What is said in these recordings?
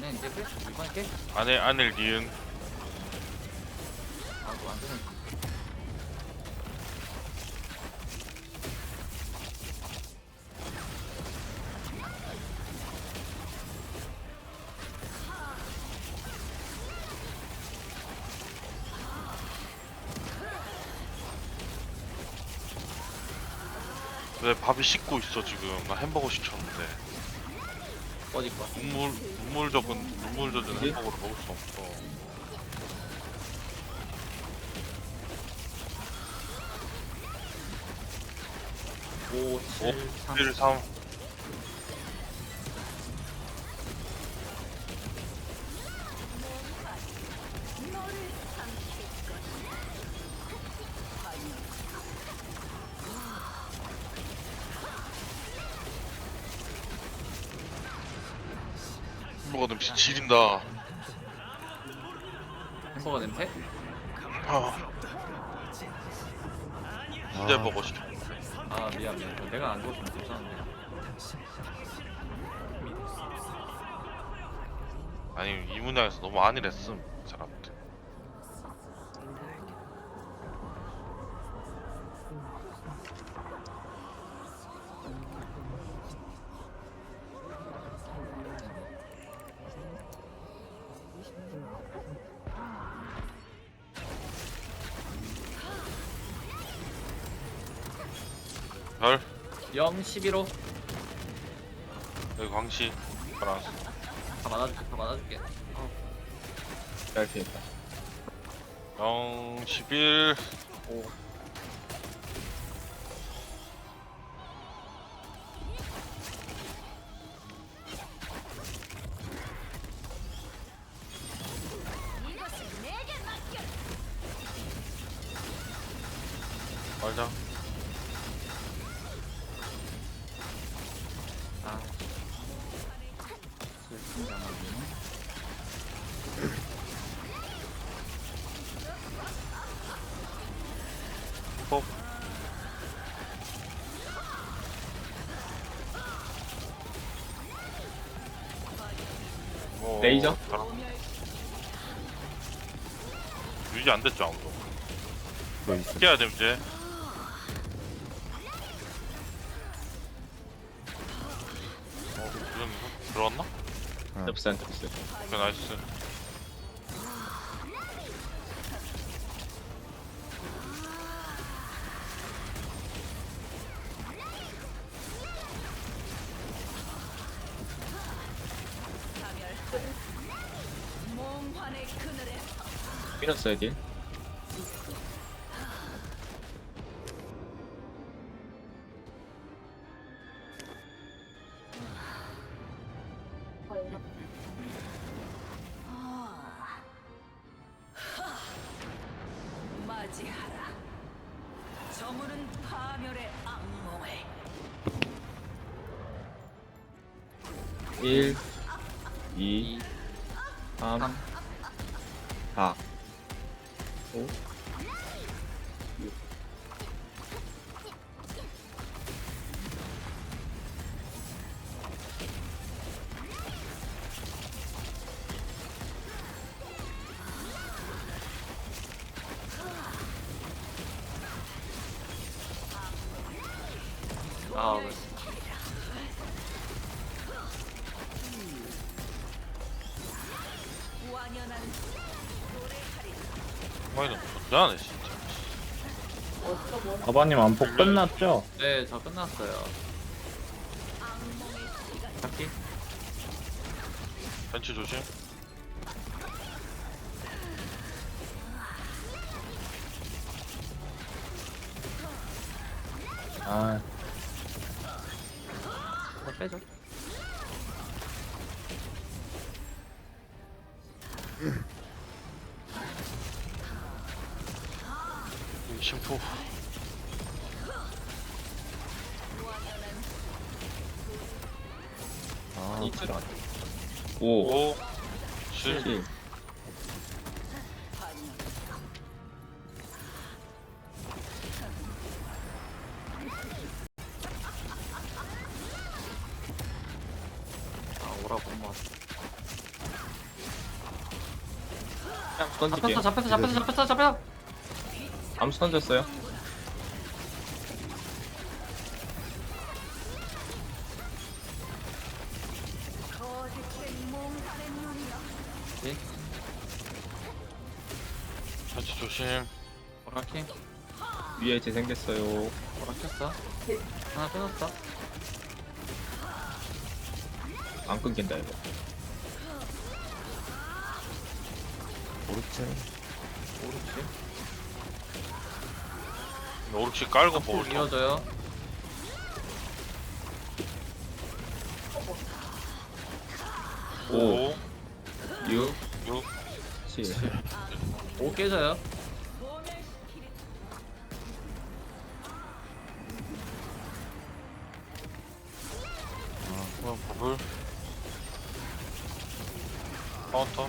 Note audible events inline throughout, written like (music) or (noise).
아니야 이제 끝 이번 깨 안에 안을 니은. 안 되는 왜 밥이 식고 있어 지금? 나 햄버거 시켰는데 어디 거 눈물 눈물 적은 눈물 젖은 이게? 햄버거를 먹을 수 없어. 오, 5 7, 3 지린다 햄버거 냄새? 아 순대 버거 시켜 아 미안 미안. 내가 안 줬으면 괜찮은데. 아니 이 문양에서 너무 안일했음 그 사람들 0, 11호. 여기 광시. 알았어 다 맞아줄게 다 맞아줄게. 어, 잘 피했다. 0 11 오. 말자 유지 안 됐죠 아무도 뭐 있어? 깨야 돼 이제 어 이거 들어왔나? 접산 접산. 오케이 나이스 맞이하라. 저물은 파멸의 악몽을. 1, 2, 3, 마이는 존재하네 진짜 아버님 안폭 끝났죠? 네, 저 끝났어요. 잡기? 벤치 조심 아, 어, 빼죠. 심포 아, 2, 7 5, 5 7 7. 아, 오라고 뭐. 암수 던질게요. 잡혔어 잡혔어 잡혔어 잡혔어 잡혔어 암수 던졌어요. 예 같이 조심. 오라킹 위에 재생됐어요. 오라켰어 하나 끊었어 안 끊긴다 이거. 오르체 오르치 오르치 깔고 거. 이어져요 오, 5, 6, 6, 7. 오 깨져요 그럼 버블. 카운터.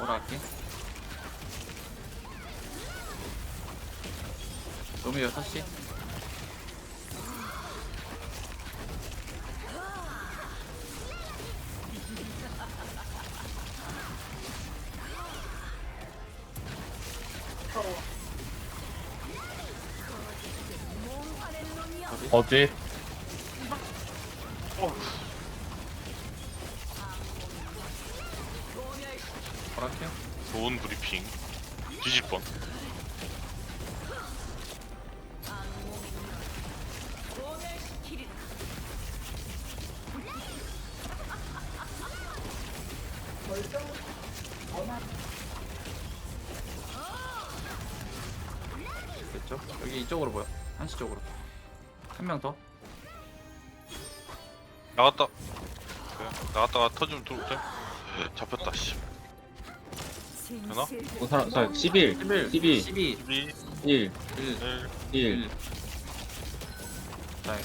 오라킹 너무 6시 어디? 오라킹 좋은 브리핑. 뒤질 뻔. 여기 이쪽으로 보여 한시 쪽으로 한 명 더 나갔다. 그래, 나갔다가 터지면 들어오자. 잡혔다, 씨. 되나? 어, 사람, 사 11, 11 12, 12 2, 1, 1 1. 1. 1 자,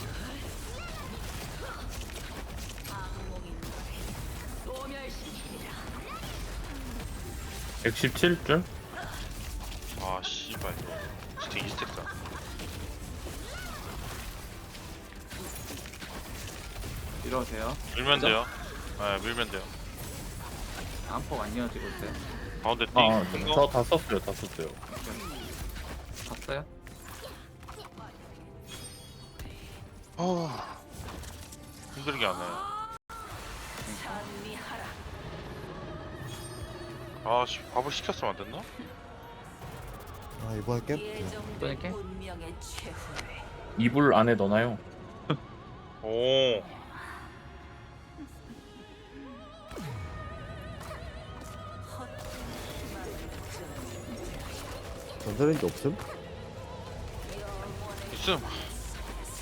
117줄? 이러세요 밀면 돼요. 네, 밀면 돼요. 안폭 안 이어지고 있어요 가운데 띵. 아, 큰저 거. 다 썼어요, 다 썼어요. 봤어요? 어... 힘들게 안 해. 아, 씨, 밥을 시켰으면 안 됐나? 아 이번에 깼 예정된 이렇게? 이불 안에 넣어놔요. 오. 전자레인지 없음? 있음.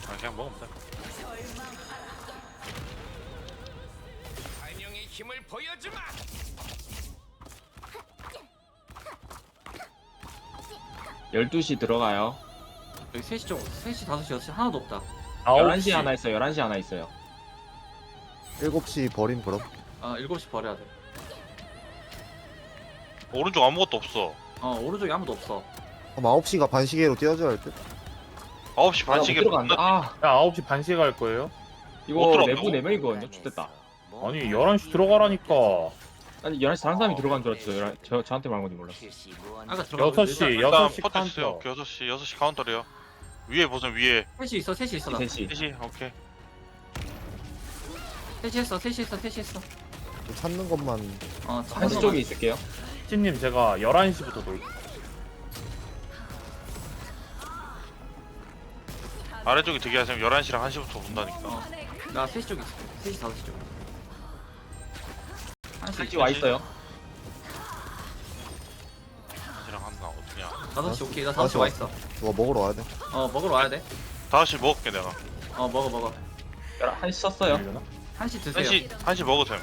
아, 그냥 먹으면 돼. 힘을 보여주마! 열두 시 들어가요. 여기 3시 쪽 3시 5시 6시 하나도 없다 11시 하나 있어요. 11시 하나 있어요. 7시 버림 그럼? 아 7시 버려야 돼 오른쪽 아무것도 없어. 어 오른쪽에 아무도 없어 그럼 9시가 반시계로 뛰어줘야 할 듯? 9시 아, 못 반씩에 들어간다. 아, 야, 9시 반시에 갈 거예요? 못 이거 들어간다고? 내부 4명이거든요. 좋됐다. 아니, 11시 들어가라니까. 아니, 11시 다른 사람이 들어간 줄 알았어요. 11, 저, 저한테 말한 건지 몰랐어. 아까 들어가 6시, 일단 6시 퍼졌어요. 카운터. 6시, 6시 카운터래요. 위에 보세요, 위에. 3시 있어 3시 있어 나 3시. 3시, 오케이. 3시 했어 3시 했어 3시 했어 좀 찾는 것만 어 1시 쪽에 있을게요. 찐님, 제가 11시부터 놀 아래쪽에 대기하시면 11시랑 1시부터 본다니까. 어. 나 3시 쪽에 있어 3시 5시 쪽 1시 1시 와 있어요. 1시랑 한나 어떠냐. 5시 오케이 나 5시 와 있어 누가 먹으러 와야 돼? 어 먹으러 와야 돼 5시 먹을게, 내가. 어 먹어 먹어 1시 썼어요. 려나 1시 드세요 1시, 1시 먹으세요.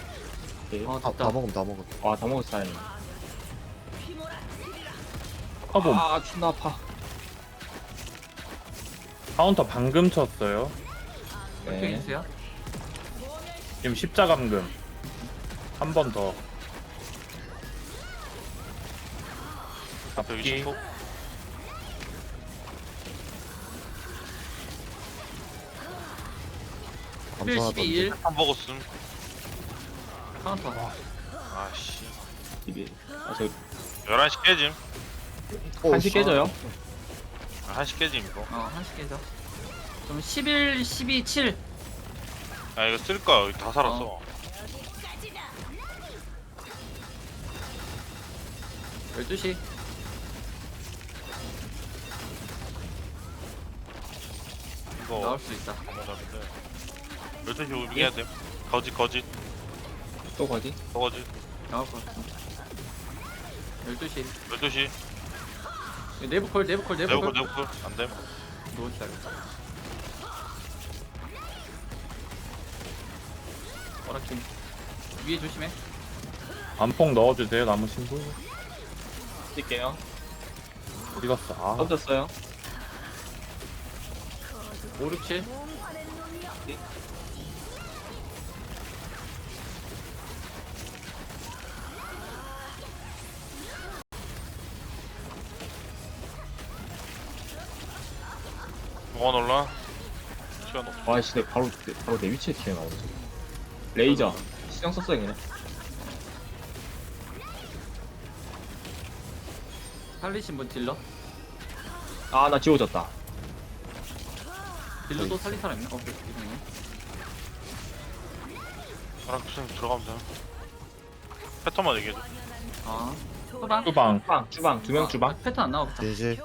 오케이. 어 다, 됐다 다 먹으면 다 먹어 와, 다 먹었어, 다행히. 카본. 아, 존나 아파. 카운터 방금 쳤어요. 이렇게 네. 해주세요 지금 십자 감금. 한 번 더. 폭. 필 감사하다 12 1 한 먹었음. 카운터 아씨. 이게 아, 저 11시 깨짐 어, 한시 깨져요? 아, 1시 깨짐 이거? 어 한시 깨져 그럼 11 12 7아 이거 쓸 거야. 여기 다 살았어. 어. 12시. 이거 나올 수 있다. 넘어가는데. 12시 오긴 해야 돼. 거짓 거짓. 또 거지? 더 거짓. 나올 것 같아 12시. 12시 내부 콜 내부 콜 내부 네오콜 콜 네오콜. 안됨 누워 기다려? 어라킴 위에 조심해. 안폭 넣어주세요 나무 친구 뛸게요. 어디 갔어? 아. 던졌어요. 5 6 7 뭐가 놀라 시간 없어 씨, 내 바로, 내- 바로 내 위치에 튀어나오네. 저거. 레이저. 시정 썼어요, 그냥. 살리신 분 딜러 아, 나 지워졌다. 딜러 또 살린 사람 있나? 어 그래 이상해 나랑 그냥 들어가면 돼 패턴만 얘기해줘 아 후방 주방 주방, 주방, 두 명 주방. 패턴 안 나오겠다 이제.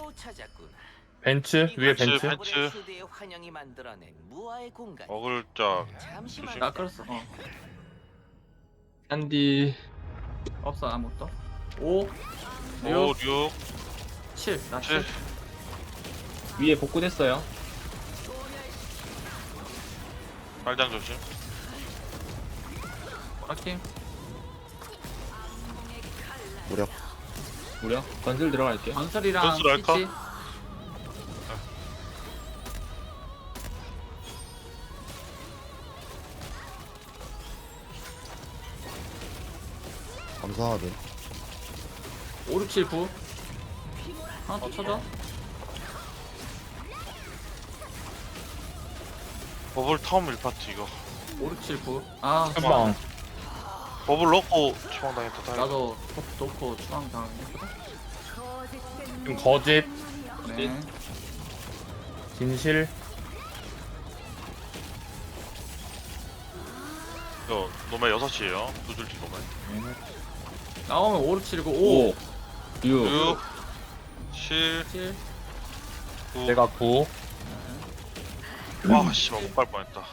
벤츠 위에 벤츠, 벤츠 벤츠. 우리 수대의 환영이 만들어낸 무아의 공간. 어글자 잠시만. 나 끌었어 어 한디. 없어 아무것도 5 5 6 6 7 나 7 7 위에 복구됐어요. 빨장 조심 어라킴 무력 무려. 건슬 들어갈게요. 건설이랑? 스위치 감사하네 5 6 7 9 하나 더 쳐줘. 버블 타움 1파트 이거. 5 6 7 9아. 주방. 버블 넣고 추방 당했다 다행이다. 나도 도- 놓고 추방 당했거든 지금 거짓. 네. 진실. 이거 노멜 6시에요. 두줄티 노멜 나오면 5 6 7 9 5 5, 6, 6 7 7 9 제가 9 와 씨발 못갈 뻔했다.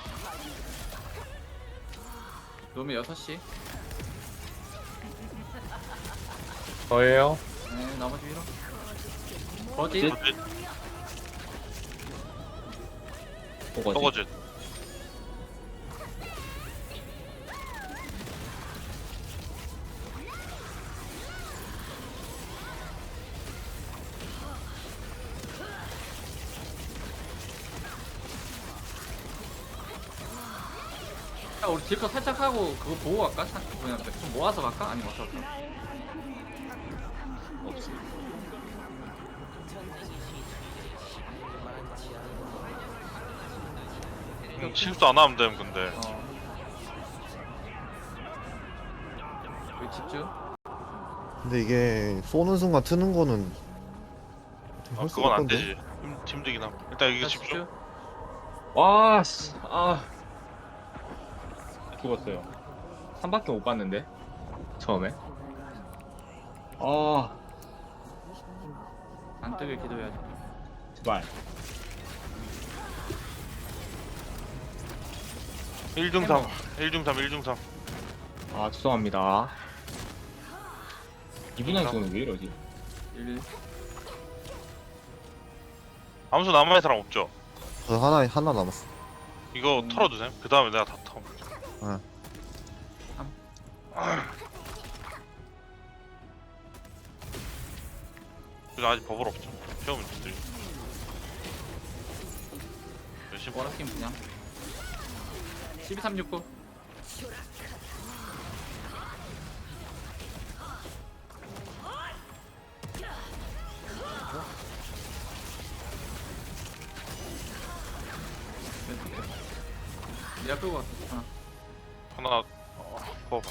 놈이 6시 저예요? 네 나머지 위로. 거짓. 거짓. 허거짓 딜컷 살짝 하고 그거 보고 갈까? 차- 그냥 좀 모아서 갈까? 아니면 어떨까? 없어. 음, 실수 안 하면 됨 근데 어. 여기 집중. 근데 이게 쏘는 순간 트는 거는 아, 할 수가 그건 안 없던데? 되지 힘- 힘들긴 함 일단 이게 자, 집중 와, 씨. 아. 죽었어요. 3밖에 못 봤는데. 처음에. 아, 안 뜨게 기도해야지. 제발. 1중 3 1중 3 1중 3 아, 죄송합니다. 이분한 저는 왜 이러지? 1 아무도 남아있는 사람 없죠? 저 하나 하나 남았어 이거 털어주셈 그 다음에 내가 다 터. 응. 그래서 아직 버블 없죠. 피우면 되지. 열심히 워라팀 그냥. 12369. 내가 끌고 갔어. 하나. 어, 버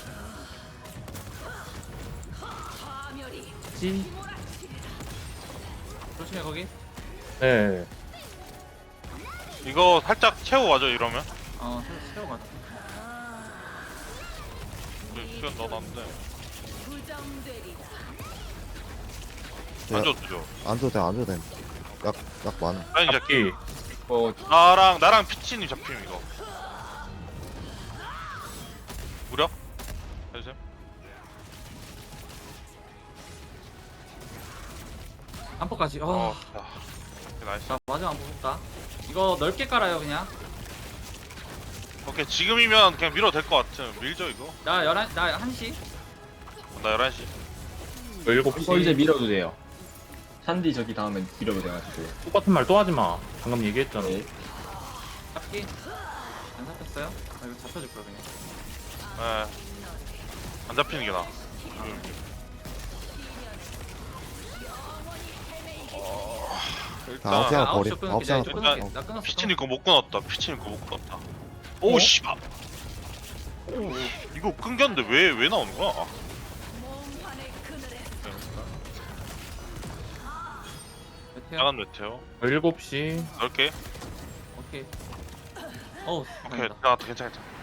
있지? 조심해 거기 네. 이거 살짝 채워 와줘 이러면. 어 세- 세워 맞아 네, 시간 넣어놨는데. 부정되리라. 야. 안 줘도 줘. 안 줘도 돼 안 줘도 돼. 약, 약 많아. 아니 이제 잡기. 어 나랑 나랑 피치님 잡힘 이거. 무려? 해주세요. 안포까지 어, 어. 자, 오케이, 나이스. 자 마지막 안포 볼까 이거 넓게 깔아요 그냥 오케이 지금이면 그냥 밀어도 될 것 같은. 밀죠 이거. 나 11, 나 1시 나 11시. 일곱 이거 이제 시. 밀어도 돼요 샨디 저기 다음엔 밀어도 돼가지고 똑같은 말 또 하지 마. 방금 얘기했잖아. 네. 잡기 안 잡혔어요? 아 이거 잡혀줄 거야 그냥 예. 안 잡히는 게 나아. 어, 일단 아, 나 버리- 9시 끊을게 아홉 시나 하나 이제 끊- 끊을게 나 끊었어 피치님 거못 끊었다. 피치님 거못 끊었다. 오 씨발. 오 이거 끊겼는데 왜 왜 나오는 거야? 몽환의 그늘에서 메테오 작은 메테오. 일곱 시. 넓게. 오케이 어우 오케이. 다행이다. 나갔다 괜찮아 괜찮아.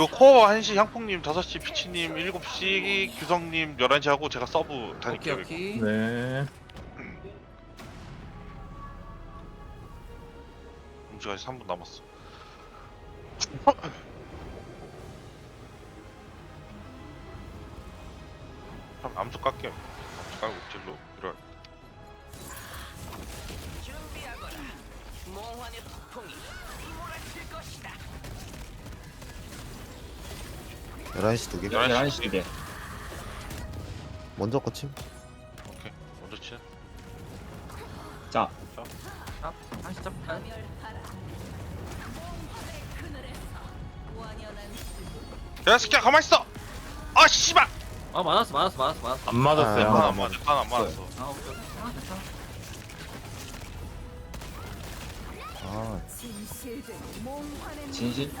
이거 코어 1시 향풍님 5시 피치님 7시 규성님 11시 하고 제가 서브 오케이 다닐게요. 이거. 오케이 네. 음식까지 3분 남았어. (coughs) 그럼 암수 깎게요. 암수 깔고 딜로 이럴. 준비하거라. 몽환의 폭풍이 몰아칠 것이다. 11시 두 개. 11시 두개 먼저 거침. 오케이. 먼저 치. 자 아, 1시 잡 아, 그늘에서 완연한 야 스키야 가만 있어. 아 씨발. 아 맞았어 맞았어 맞았어 맞았어 안 맞았어요. 아, 하나 안 맞아. 하나 안 맞았어. 아 오케이 괜찮아 아, 몽환의 진실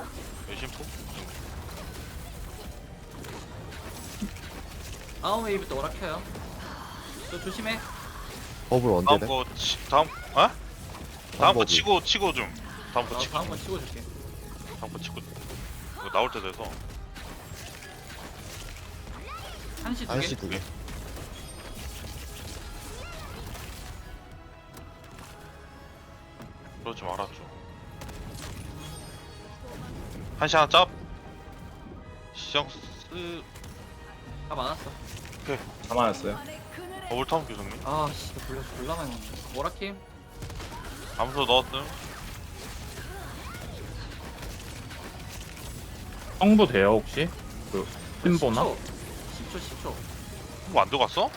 열심포. 아웃 웨이부터 오락해요 저 조심해 버블 언제 다음 돼? 거 치, 다음 어? 다음 거 버블. 치고 치고 좀. 다음 거 나 치고. 다음 건 치고 줄게 다음 거 치고. 이거 나올 때 돼서. 1시 1시 두개 두 개. 그러지 말아줘. 한시 하나 짭. 시정 쓰. 다 맞았어 다 맞았어요 몽환의 그늘에 버블 타운 교수님. 아씨 나 불려 졸라 많이 먹네 오락킴 암수 넣었음. 성부 돼요 혹시? 그 심보나? 10초 10초 10초 뭐안 들어갔어?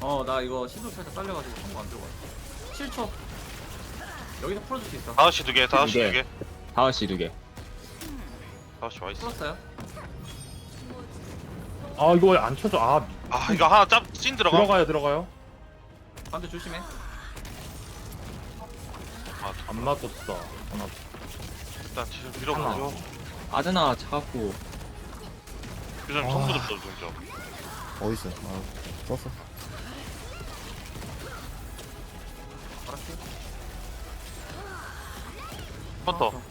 어 나 이거 신도 살짝 딸려가지고 성공 안 들어가 7초 여기서 풀어줄 수 있어 다섯 시두 개, 다섯 시두두 개. 개. 5시 두개 다섯 시와 있어. 풀었어요 아 이거 왜 안 쳐져? 아 미- 아 이거 하나 짭찐 들어가. 들어가요 들어가요. 반대 조심해 아, 안 맞았어. 하나. 일단 지금 밀어보죠. 아드나 교수님 아. 성부 좀 써주죠. 어딨어? 아, 썼어. 오락킴 헌터. 어,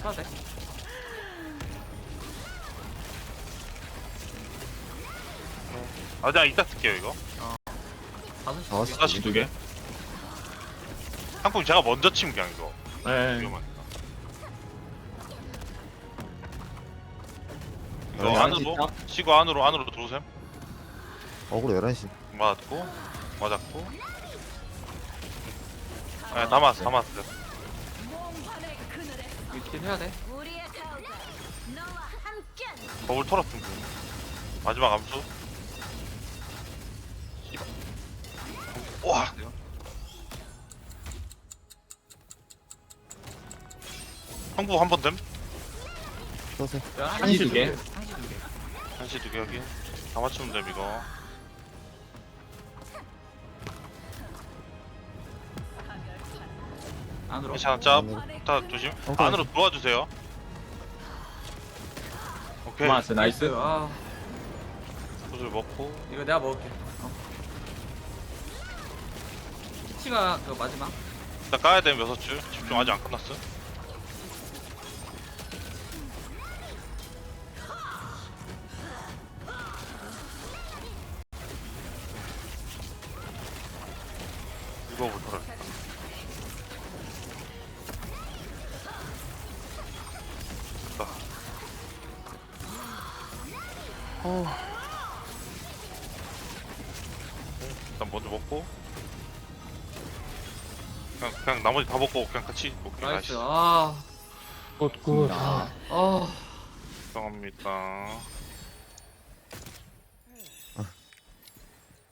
쳐야 돼 아, 그냥 이따 쓸게요 이거. 5시 다섯 시 다섯 시두 개. 상품 제가 먼저 치면 그냥 이거. 네. 위험하니까. 네, 이거 안으로 치고 안으로 안으로 들어오셈. 어그로 11시. 맞았고 맞았고. 네, 다 맞았어, 다 맞았어. 이렇게 해야 돼 버블 털었음 그. 마지막 암수. 와. 항부 한번 됨? 썼어. 한시 두 개. 1시 두 개 한시 두개 여기. 다 맞추면 됨 이거. 안으로 짭. 안으로. 다 조심. 오케이. 안으로 들어와 주세요. 오케이. 맞았어 나이스 아 구슬 먹고 이거 내가 먹을게. 어. 피치가 그 마지막. 일단 까야 되는 여섯 줄 집중 아직 안 끝났어 이거부터 됐 나머지 다 먹고 그냥 같이 오케이 나이스. 나이스 아, 굿굿 아, 아. 죄송합니다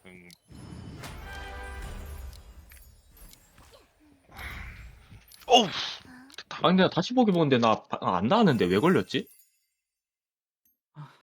음. 어우 아 근데 나 다시 보기 보는데 나 안 나왔는데 왜 걸렸지?